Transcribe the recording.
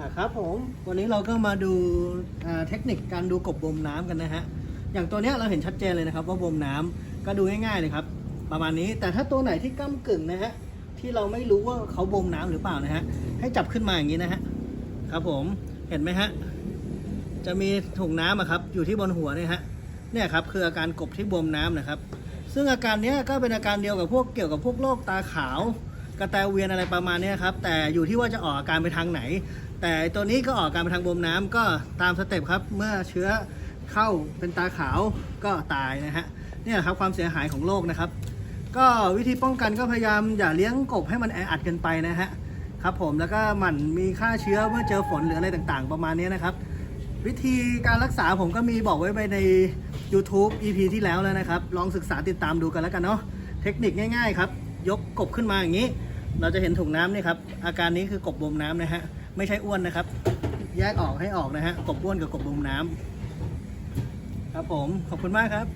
อ่าครับผม วันนี้เราก็มาดูอ่าเทคนิคการดูกบบมน้ำกันนะฮะ อย่างตัวเนี้ยเราเห็นชัดเจนเลยนะครับ ว่าบมน้ำก็ดูง่ายๆเลยครับ ประมาณนี้ แต่ถ้าตัวไหนที่ก้ากึ่งนะฮะ ที่เราไม่รู้ว่าเขาบมน้ำหรือเปล่านะฮะ ให้จับขึ้นมาอย่างนี้นะฮะ ครับผม เห็นไหมฮะ จะมีถุงน้ำอะครับ อยู่ที่บนหัวเนี่ยฮะ เนี่ยครับคืออาการกบที่บวมน้ำนะครับ ซึ่งอาการเนี้ยก็เป็นอาการเดียวกับพวกเกี่ยวกับพวกโรคตาขาว กระแตเวียนอะไรประมาณนี้ครับ แต่อยู่ที่ว่าจะออกอาการไปทางไหน แต่ตัวนี้ก็ออกอาการไปทางบวมน้ำก็ตามสเต็ปครับ เมื่อเชื้อเข้าเป็นตาขาวก็ตายนะฮะนี่แหละครับความเสียหายของโรคนะครับ ก็วิธีป้องกันก็พยายามอย่าเลี้ยงกบให้มันแออัดกันไปนะฮะครับผมแล้วก็หมั่นมีฆ่าเชื้อเมื่อเจอฝนหรืออะไรต่างๆ ประมาณนี้นะครับ วิธีการรักษาผมก็มีบอกไว้ไปใน YouTube EP ที่แล้วแล้วนะครับ ลองศึกษาติดตามดูกันแล้วกันเนาะเทคนิคง่ายๆครับ ยกกบขึ้นมาอย่างนี้ เราจะเห็นถุงน้ำนี่ครับ อาการนี้คือกบบวมน้ำนะฮะ ไม่ใช่อ้วนนะครับ แยกออกให้ออกนะฮะ กบอ้วนกับกบบวมน้ำครับผม ขอบคุณมากครับ